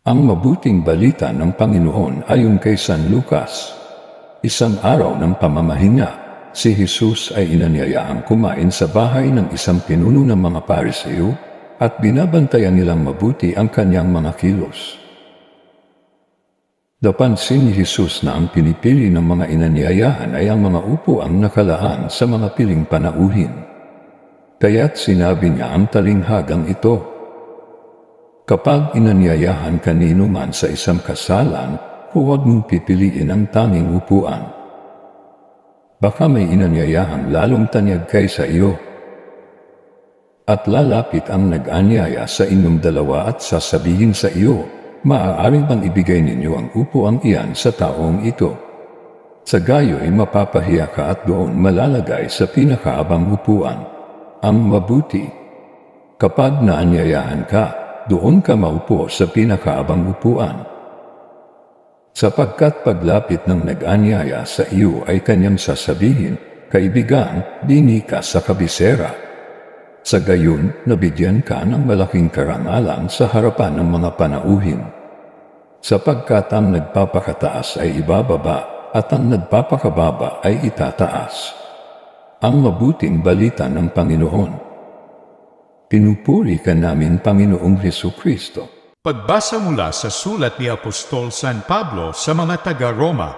Ang mabuting balita ng Panginoon ayon kay San Lucas. Isang araw ng pamamahinga, si Jesus ay inanyayahang kumain sa bahay ng isang pinuno ng mga pariseo at binabantayan nilang mabuti ang kanyang mga kilos. Napansin ni Jesus na ang pinipili ng mga inanyayahan ay ang mga upuang nakalaan sa mga piling panauhin. Kaya't sinabi niya ang talinghagang ito, Kapag inanyayahan kanino man sa isang kasalan, huwag mong pipiliin ang tanging upuan. Baka may inanyayahan lalong tanyag kaysa iyo. At lalapit ang nag-anyaya sa inyong dalawa at sasabihin sa iyo, maaaring bang ibigay ninyo ang upuang iyan sa taong ito. Sa gayo ay mapapahiya ka at doon malalagay sa pinakaabang upuan. Ang mabuti. Kapag naanyayahan ka, doon ka maupo sa pinakaabang upuan. Sapagkat paglapit ng nag-anyaya sa iyo ay kanyang sasabihin, Kaibigan, dini ka sa kabisera. Sa gayon, nabigyan ka ng malaking karangalan sa harapan ng mga panauhin. Sapagkat ang nagpapakataas ay ibababa at ang nagpapakababa ay itataas. Ang mabuting balita ng Panginoon. Pinupuri ka namin, Panginoong Heso Kristo. Pagbasa mula sa sulat ni Apostol San Pablo sa mga taga-Roma.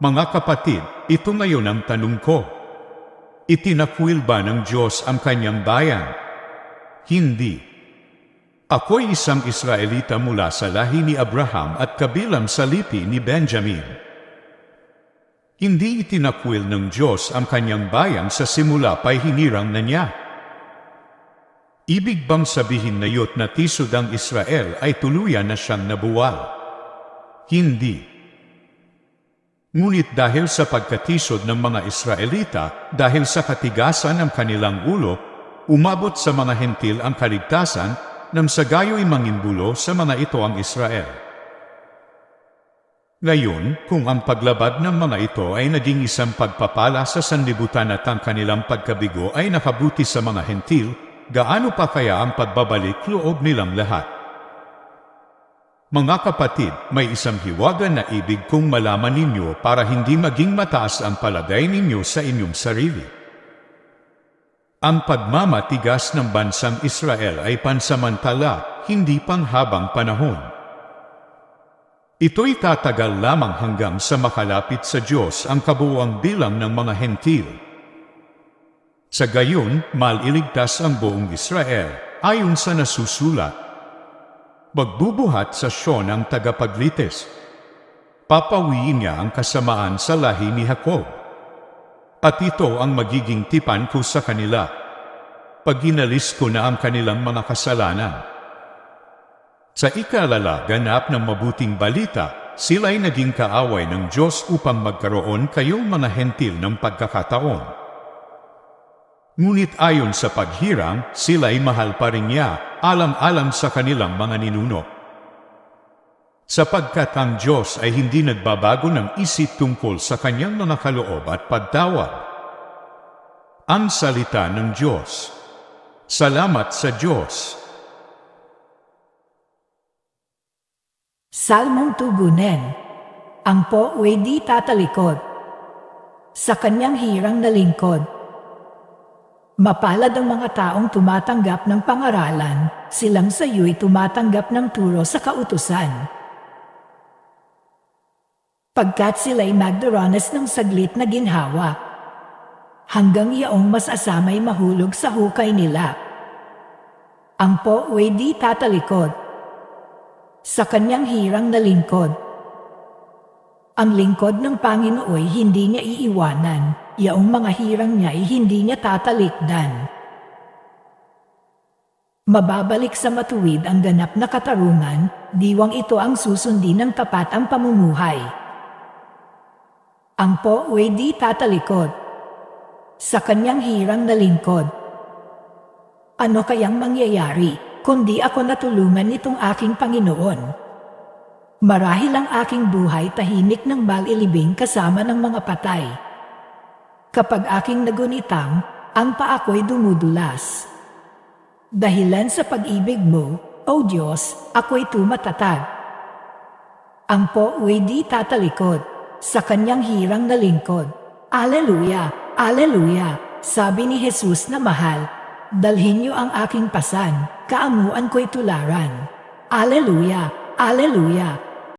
Mga kapatid, ito ngayon ang tanong ko. Itinakwil ba ng Diyos ang kanyang bayan? Hindi. Ako'y isang Israelita mula sa lahi ni Abraham at kabilang sa lipi ni Benjamin. Hindi itinakwil ng Diyos ang kanyang bayan sa simula pa'y hinirang na niya. Ibig bang sabihin na yot na tisod ang Israel ay tuluyan na siyang nabuwal? Hindi. Ngunit dahil sa pagkatisod ng mga Israelita, dahil sa katigasan ng kanilang ulo, umabot sa mga hentil ang kaligtasan nang sa gayo'y mangimbulo sa mga ito ang Israel. Ngayon, kung ang paglabag ng mga ito ay naging isang pagpapala sa sanlibutan at ang kanilang pagkabigo ay nakabuti sa mga hentil, gaano pa kaya ang pagbabalik loob nilang lahat? Mga kapatid, may isang hiwaga na ibig kong malaman ninyo para hindi maging mataas ang palagay ninyo sa inyong sarili. Ang pagmamatigas ng bansang Israel ay pansamantala, hindi panghabang panahon. Ito'y tatagal lamang hanggang sa makalapit sa Diyos ang kabuuang bilang ng mga hentil. Sa gayon, maliligtas ang buong Israel, ayon sa nasusulat. Magbubuhat sa Sion ang tagapaglitis. Papawiin niya ang kasamaan sa lahi ni Jacob. At ito ang magiging tipan ko sa kanila. Pag ginalis ko na ang kanilang mga kasalanan. Sa ikalala ganap ng mabuting balita, sila'y naging kaaway ng Diyos upang magkaroon kayong mga hentil ng pagkakataon. Ngunit ayon sa paghirang, sila'y mahal pa rin niya, alam-alam sa kanilang mga ninuno. Sapagkat ang Diyos ay hindi nagbabago ng isip tungkol sa kanyang mga kaloob at pagtawad. Ang salita ng Diyos. Salamat sa Diyos. Salmong tugunen. Ang po di tatalikod. Sa kanyang hirang na lingkod. Mapalad ang mga taong tumatanggap ng pangaralan, silang sa iyo'y tumatanggap ng turo sa kautusan. Pagkat sila'y magdaranas ng saglit na ginhawa, hanggang iyaong masasamay mahulog sa hukay nila. Ang po ay di tatalikod sa kanyang hirang na lingkod. Ang lingkod ng Panginooy hindi niya iiwanan, yaong mga hirang niya ay hindi niya tatalikdan. Mababalik sa matuwid ang ganap na katarungan, diwang ito ang susundin ng tapat ang pamumuhay. Ang po ay di tatalikod. Sa kanyang hirang na lingkod. Ano kayang mangyayari? kundi ako natulungan nitong aking Panginoon. Marahil ang aking buhay tahimik ng balilibing kasama ng mga patay. Kapag aking nagunitang, ang paa ko'y dumudulas. Dahilan sa pag-ibig mo, O Diyos, ako'y tumatatag. Ang po'y di tatalikod sa kanyang hirang na lingkod. Aleluya, aleluya, sabi ni Jesus na mahal, dalhin niyo ang aking pasan, kaamuan ko'y tularan. Aleluya, aleluya,